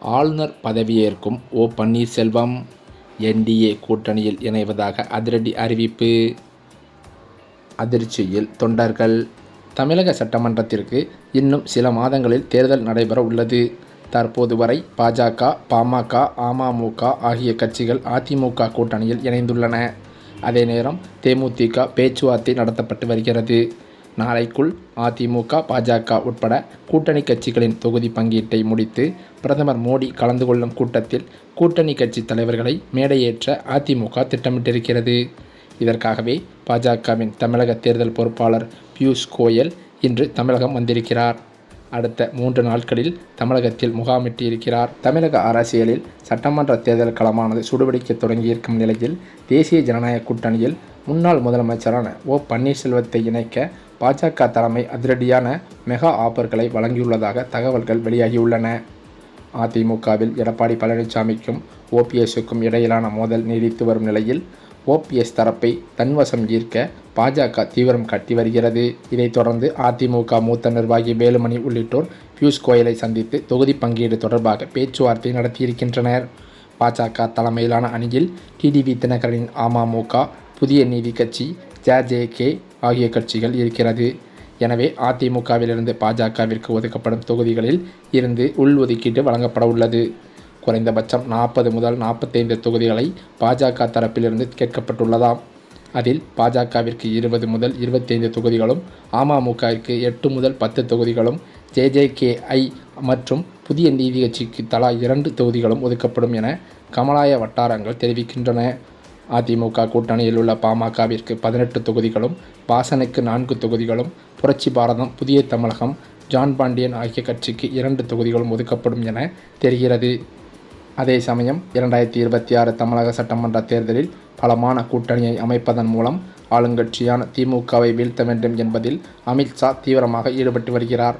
ஆளுநர் பதவியேற்கும் ஓ பன்னீர்செல்வம் என்டிஏ கூட்டணியில் இணைவதாக அதிரடி அறிவிப்பு. அதிர்ச்சியில் தொண்டர்கள். தமிழக சட்டமன்றத்திற்கு இன்னும் சில மாதங்களில் தேர்தல் நடைபெற உள்ளது. தற்போது வரை பாஜக பாமக அமமுக ஆகிய கட்சிகள் அதிமுக கூட்டணியில் இணைந்துள்ளன. அதே நேரம் தேமுதிக பேச்சுவார்த்தை நடத்தப்பட்டு வருகிறது. நாளைக்குள் அதிமுக பாஜக உட்பட கூட்டணி கட்சிகளின் தொகுதி பங்கீட்டை முடித்து பிரதமர் மோடி கலந்து கொள்ளும் கூட்டத்தில் கூட்டணி கட்சி தலைவர்களை மேடையேற்ற அதிமுக திட்டமிட்டிருக்கிறது. இதற்காகவே பாஜகவின் தமிழக தேர்தல் பொறுப்பாளர் பியூஷ் கோயல் இன்று தமிழகம் வந்திருக்கிறார். அடுத்த மூன்று நாட்களில் தமிழகத்தில் முகாமிட்டு இருக்கிறார் தமிழக அரசியலில் சட்டமன்ற தேர்தல் களமானது சுடுபிடிக்க தொடங்கியிருக்கும் நிலையில் தேசிய ஜனநாயக கூட்டணியில் முன்னாள் முதலமைச்சரான ஓ பன்னீர்செல்வத்தை இணைக்க பாஜக தலைமை அதிரடியான மெகா ஆஃபர்களை வழங்கியுள்ளதாக தகவல்கள் வெளியாகியுள்ளன. அதிமுகவில் எடப்பாடி பழனிசாமிக்கும் ஓபிஎஸ்ஸுக்கும் இடையிலான மோதல் நீடித்து வரும் நிலையில் ஓபிஎஸ் தரப்பை தன்வசம் ஈர்க்க பாஜக தீவிரம் காட்டி வருகிறது. இதைத் தொடர்ந்து அதிமுக மூத்த நிர்வாகி வேலுமணி உள்ளிட்டோர் பியூஷ் கோயலை சந்தித்து தொகுதி பங்கீடு தொடர்பாக பேச்சுவார்த்தை நடத்தியிருக்கின்றனர். பாஜக தலைமையிலான அணியில் டிடிவி தினகரனின் அமமுக புதிய நீதி கட்சி ஜேஜேகே ஆகிய கட்சிகள் இருக்கிறது. எனவே அதிமுகவிலிருந்து பாஜகவிற்கு ஒதுக்கப்படும் தொகுதிகளில் இருந்து உள்ஒதுக்கீடு வழங்கப்பட உள்ளது. குறைந்தபட்சம் நாற்பது முதல் நாற்பத்தைந்து தொகுதிகளை பாஜக தரப்பிலிருந்து கேட்கப்பட்டுள்ளதாம். அதில் பாஜகவிற்கு இருபது முதல் இருபத்தைந்து தொகுதிகளும் அமமுகவிற்கு எட்டு முதல் பத்து தொகுதிகளும் ஜேஜேகேஐ மற்றும் புதிய நீதி கட்சிக்கு தலா இரண்டு தொகுதிகளும் ஒதுக்கப்படும் என கமலாய வட்டாரங்கள் தெரிவிக்கின்றன. அதிமுக கூட்டணியில் உள்ள பாமகவிற்கு பதினெட்டு தொகுதிகளும் பாசனுக்கு நான்கு தொகுதிகளும் புரட்சி பாரதம் புதிய தமிழகம் ஜான் பாண்டியன் ஆகிய கட்சிக்கு இரண்டு தொகுதிகளும் ஒதுக்கப்படும் என தெரிகிறது. அதே சமயம் இரண்டாயிரத்தி இருபத்தி ஆறு தமிழக சட்டமன்ற தேர்தலில் பலமான கூட்டணியை அமைப்பதன் மூலம் ஆளுங்கட்சியான திமுகவை வீழ்த்த வேண்டும் என்பதில் அமித்ஷா தீவிரமாக ஈடுபட்டு வருகிறார்.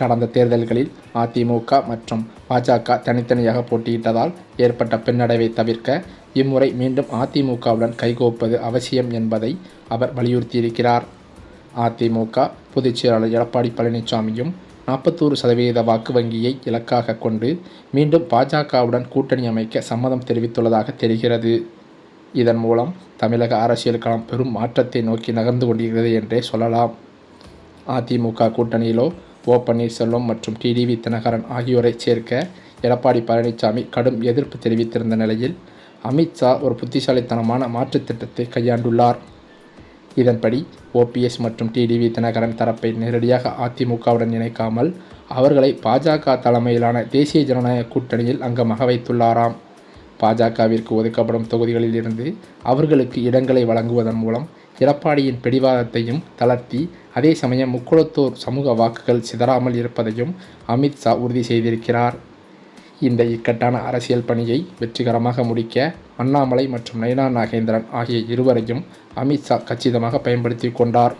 கடந்த தேர்தல்களில் அதிமுக மற்றும் பாஜக தனித்தனியாக போட்டியிட்டதால் ஏற்பட்ட பின்னடைவை தவிர்க்க இம்முறை மீண்டும் அதிமுகவுடன் கைகோப்பது அவசியம் என்பதை அவர் வலியுறுத்தியிருக்கிறார். அதிமுக பொதுச் செயலாளர் எடப்பாடி பழனிசாமியும் நாற்பத்தோரு சதவீத வாக்கு வங்கியை இலக்காக கொண்டு மீண்டும் பாஜகவுடன் கூட்டணி அமைக்க சம்மதம் தெரிவித்துள்ளதாக தெரிகிறது. இதன் மூலம் தமிழக அரசியல் களம் பெரும் மாற்றத்தை நோக்கி நகர்ந்து கொண்டிருக்கிறது என்றே சொல்லலாம். அதிமுக கூட்டணியிலோ ஓ பன்னீர்செல்வம் மற்றும் டிடிவி தினகரன் ஆகியோரை சேர்க்க எடப்பாடி பழனிசாமி கடும் எதிர்ப்பு தெரிவித்திருந்த நிலையில் அமித்ஷா ஒரு புத்திசாலித்தனமான மாற்றுத் திட்டத்தை கையாண்டுள்ளார். இதன்படி ஓபிஎஸ் மற்றும் டிடிவி தினகரன் தரப்பை நேரடியாக அதிமுகவுடன் இணைக்காமல் அவர்களை பாஜக தலைமையிலான தேசிய ஜனநாயக கூட்டணியில் அங்கமாக வைத்துள்ளாராம். பாஜகவிற்கு ஒதுக்கப்படும் தொகுதிகளில் இருந்து அவர்களுக்கு இடங்களை வழங்குவதன் மூலம் எடப்பாடியின் பிடிவாதத்தையும் தளர்த்தி அதே சமயம் முக்குளத்தோர் சமூக வாக்குகள் சிதறாமல் இருப்பதையும் அமித்ஷா உறுதி செய்திருக்கிறார். இந்த இக்கட்டான அரசியல் பணியை வெற்றிகரமாக முடிக்க அண்ணாமலை மற்றும் நயனா நாகேந்திரன் ஆகிய இருவரையும் அமித்ஷா கச்சிதமாக பயன்படுத்தி கொண்டார்.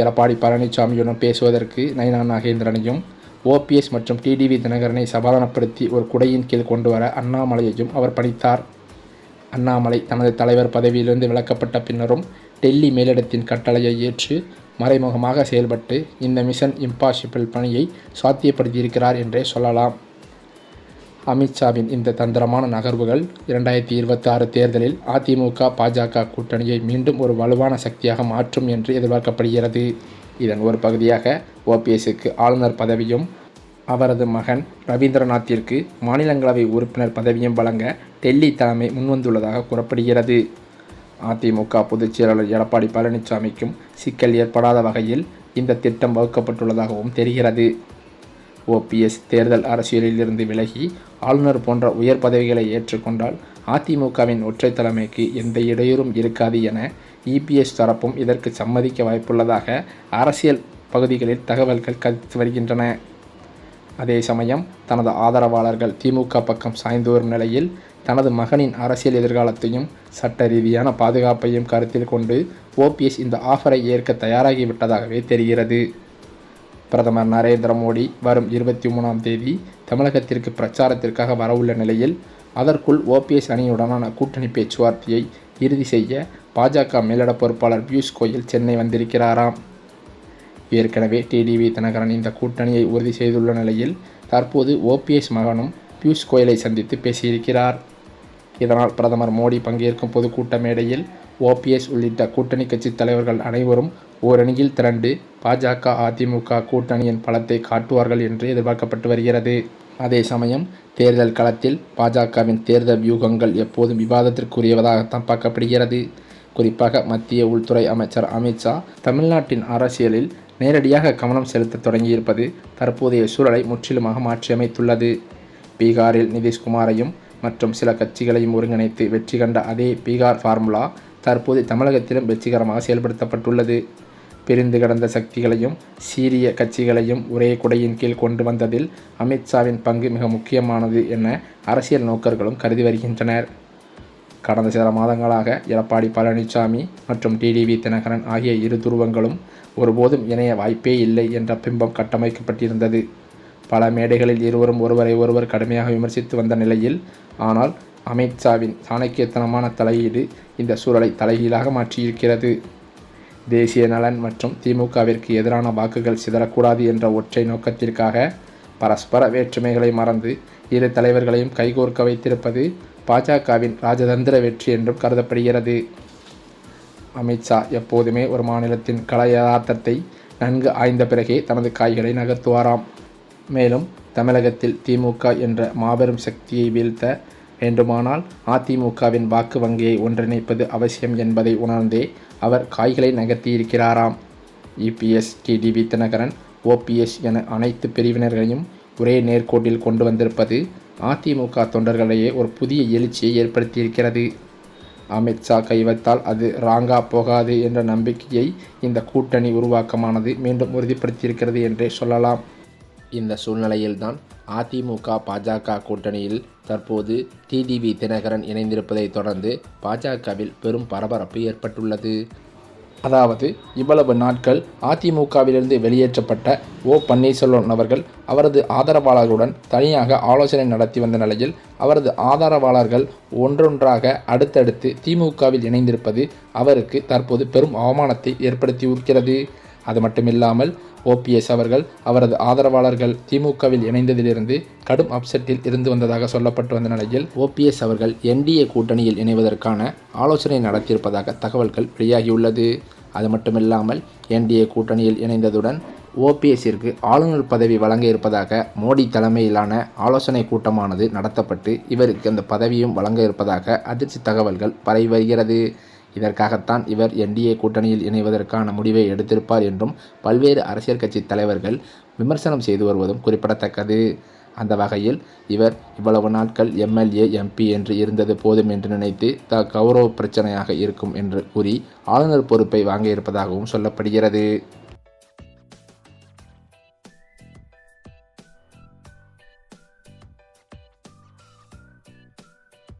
எடப்பாடி பழனிசாமியுடன் பேசுவதற்கு நயனா நாகேந்திரனையும் ஓபிஎஸ் மற்றும் டிடிவி தினகரனை சமாதானப்படுத்தி ஒரு குடையின் கீழ் கொண்டு வர அண்ணாமலையையும் அவர் பணித்தார். அண்ணாமலை தனது தலைவர் பதவியிலிருந்து விலக்கப்பட்ட பின்னரும் டெல்லி மேலிடத்தின் கட்டளையை ஏற்று மறைமுகமாக செயல்பட்டு இந்த மிஷன் இம்பாசிபிள் பணியை சாத்தியப்படுத்தியிருக்கிறார் என்றே சொல்லலாம். அமித்ஷாவின் இந்த தந்திரமான நகர்வுகள் இரண்டாயிரத்தி இருபத்தி ஆறு தேர்தலில் அதிமுக பாஜக கூட்டணியை மீண்டும் ஒரு வலுவான சக்தியாக மாற்றும் என்று எதிர்பார்க்கப்படுகிறது. இதன் ஒரு பகுதியாக ஓபிஎஸ்க்கு ஆளுநர் பதவியும் அவரது மகன் ரவீந்திரநாத்திற்கு மாநிலங்களவை உறுப்பினர் பதவியும் வழங்க டெல்லி தலைமை முன்வந்துள்ளதாக கூறப்படுகிறது. அதிமுக பொதுச் செயலாளர் எடப்பாடி பழனிசாமிக்கும் சிக்கல் ஏற்படாத வகையில் இந்த திட்டம் வகுக்கப்பட்டுள்ளதாகவும் தெரிகிறது. ஓபிஎஸ் தேர்தல் அரசியலில் இருந்து விலகி ஆளுநர் போன்ற உயர் பதவிகளை ஏற்றுக்கொண்டால் அதிமுகவின் ஒற்றை தலைமைக்கு எந்த இடையூறும் இருக்காது என இபிஎஸ் தரப்பும் இதற்கு சம்மதிக்க வாய்ப்புள்ளதாக அரசியல் பகுதிகளில் தகவல்கள் கருத்து வருகின்றன. அதே சமயம் தனது ஆதரவாளர்கள் திமுக பக்கம் சாய்ந்து வரும் நிலையில் தனது மகனின் அரசியல் எதிர்காலத்தையும் சட்ட ரீதியான பாதுகாப்பையும் கருத்தில் கொண்டு ஓபிஎஸ் இந்த ஆஃபரை ஏற்க தயாராகிவிட்டதாகவே தெரிகிறது. பிரதமர் நரேந்திர மோடி வரும் இருபத்தி மூணாம் தேதி தமிழகத்திற்கு பிரச்சாரத்திற்காக வரவுள்ள நிலையில் அதற்குள் ஓபிஎஸ் அணியுடனான கூட்டணி பேச்சுவார்த்தையை இறுதி செய்ய பாஜக மேலிட பொறுப்பாளர் பியூஷ் கோயல் சென்னை வந்திருக்கிறாராம். ஏற்கனவே டிடிவி தினகரன் இந்த கூட்டணியை உறுதி செய்துள்ள நிலையில் தற்போது ஓபிஎஸ் மகனும் பியூஷ் கோயலை சந்தித்து பேசியிருக்கிறார். இதனால் பிரதமர் மோடி பங்கேற்கும் பொதுக்கூட்ட மேடையில் ஓபிஎஸ் உள்ளிட்ட கூட்டணி கட்சி தலைவர்கள் அனைவரும் ஓரணியில் திரண்டு பாஜக அதிமுக கூட்டணியின் பலத்தை காட்டுவார்கள் என்று எதிர்பார்க்கப்பட்டு வருகிறது. அதே சமயம் தேர்தல் களத்தில் பாஜகவின் தேர்தல் வியூகங்கள் எப்போதும் விவாதத்திற்குரியவதாகத்தான் பார்க்கப்படுகிறது. குறிப்பாக மத்திய உள்துறை அமைச்சர் அமித்ஷா தமிழ்நாட்டின் அரசியலில் நேரடியாக கவனம் செலுத்த தொடங்கியிருப்பது தற்போதைய சூழலை முற்றிலுமாக மாற்றியமைத்துள்ளது. பீகாரில் நிதிஷ்குமாரையும் மற்றும் சில கட்சிகளையும் ஒருங்கிணைத்து வெற்றி கண்ட அதே பீகார் ஃபார்முலா தற்போது தமிழகத்திலும் வெற்றிகரமாக செயல்படுத்தப்பட்டுள்ளது. பிரிந்து கிடந்த சக்திகளையும் சீரிய கட்சிகளையும் ஒரே குடையின் கீழ் கொண்டு வந்ததில் அமித்ஷாவின் பங்கு மிக முக்கியமானது என அரசியல் நோக்கர்களும் கருதி வருகின்றனர். கடந்த சில மாதங்களாக எடப்பாடி பழனிசாமி மற்றும் டிடிவி தினகரன் ஆகிய இரு துருவங்களும் ஒருபோதும் இணைய வாய்ப்பே இல்லை என்ற பிம்பம் கட்டமைக்கப்பட்டிருந்தது. பல மேடைகளில் இருவரும் ஒருவரை ஒருவர் கடுமையாக விமர்சித்து வந்த நிலையில் ஆனால் அமித்ஷாவின் சாணக்கியத்தனமான தலையீடு இந்த சூழலை தலைகீழாக மாற்றியிருக்கிறது. தேசிய நலன் மற்றும் திமுகவிற்கு எதிரான வாக்குகள் சிதறக்கூடாது என்ற ஒற்றை நோக்கத்திற்காக பரஸ்பர வேற்றுமைகளை மறந்து இரு தலைவர்களையும் கைகோர்க்க வைத்திருப்பது பாஜகவின் ராஜதந்திர வெற்றி என்றும் கருதப்படுகிறது. அமித்ஷா எப்போதுமே ஒரு மாநிலத்தின் கல யதார்த்தத்தை நன்கு ஆய்ந்த பிறகே தனது காய்களை நகர்த்துவாராம். மேலும் தமிழகத்தில் திமுக என்ற மாபெரும் சக்தியை வீழ்த்த வேண்டுமானால் அதிமுகவின் வாக்கு வங்கியை ஒன்றிணைப்பது அவசியம் என்பதை உணர்ந்தே அவர் காய்களை நகர்த்தியிருக்கிறாராம். இபிஎஸ் டிடிவி தினகரன் ஓபிஎஸ் என அனைத்து பிரிவினர்களையும் ஒரே நேர்கோட்டில் கொண்டு வந்திருப்பது அதிமுக தொண்டர்களிடையே ஒரு புதிய எழுச்சியை ஏற்படுத்தியிருக்கிறது. அமித்ஷா கைவத்தால் அது ராங்கா போகாது என்ற நம்பிக்கையை இந்த கூட்டணி உருவாக்கமானது மீண்டும் உறுதிப்படுத்தியிருக்கிறது என்றே சொல்லலாம். இந்த சூழ்நிலையில்தான் அதிமுக பாஜக கூட்டணியில் தற்போது டிடிவி தினகரன் இணைந்திருப்பதை தொடர்ந்து பாஜகவில் பெரும் பரபரப்பு ஏற்பட்டுள்ளது. அதாவது இவ்வளவு நாட்கள் அதிமுகவிலிருந்து வெளியேற்றப்பட்ட ஓ. பன்னீர்செல்வம் அவர்கள் அவரது ஆதரவாளர்களுடன் தனியாக ஆலோசனை நடத்தி வந்த நிலையில் அவரது ஆதரவாளர்கள் ஒன்றொன்றாக அடுத்தடுத்து திமுகவில் இணைந்திருப்பது அவருக்கு தற்போது பெரும் அவமானத்தை ஏற்படுத்தி இருக்கிறது அது மட்டுமில்லாமல் ஓபிஎஸ் அவர்கள் அவரது ஆதரவாளர்கள் திமுகவில் இணைந்ததிலிருந்து கடும் அப்செட்டில் இருந்து வந்ததாக சொல்லப்பட்டு வந்த நிலையில் ஓபிஎஸ் அவர்கள் என்டிஏ கூட்டணியில் இணைவதற்கான ஆலோசனை நடத்தியிருப்பதாக தகவல்கள் வெளியாகியுள்ளது. அது மட்டுமில்லாமல் என்டிஏ கூட்டணியில் இணைந்ததுடன் ஓபிஎஸ்ஸிற்கு ஆளுநர் பதவி வழங்க இருப்பதாக மோடி தலைமையிலான ஆலோசனை கூட்டமானது நடத்தப்பட்டு இவருக்கு அந்த பதவியும் வழங்க இருப்பதாக அதிர்ச்சி தகவல்கள் பரவி வருகிறது. இதற்காகத்தான் இவர் என்டிஏ கூட்டணியில் இணைவதற்கான முடிவை எடுத்திருப்பார் என்றும் பல்வேறு அரசியல் கட்சி தலைவர்கள் விமர்சனம் செய்து வருவதும் குறிப்பிடத்தக்கது. அந்த வகையில் இவர் இவ்வளவு நாட்கள் எம்எல்ஏ எம்பி என்று இருந்தது போதும் என்று நினைத்து த கௌரவ பிரச்சனையாக இருக்கும் என்று கூறி ஆளுநர் பொறுப்பை வாங்க இருப்பதாகவும் சொல்லப்படுகிறது.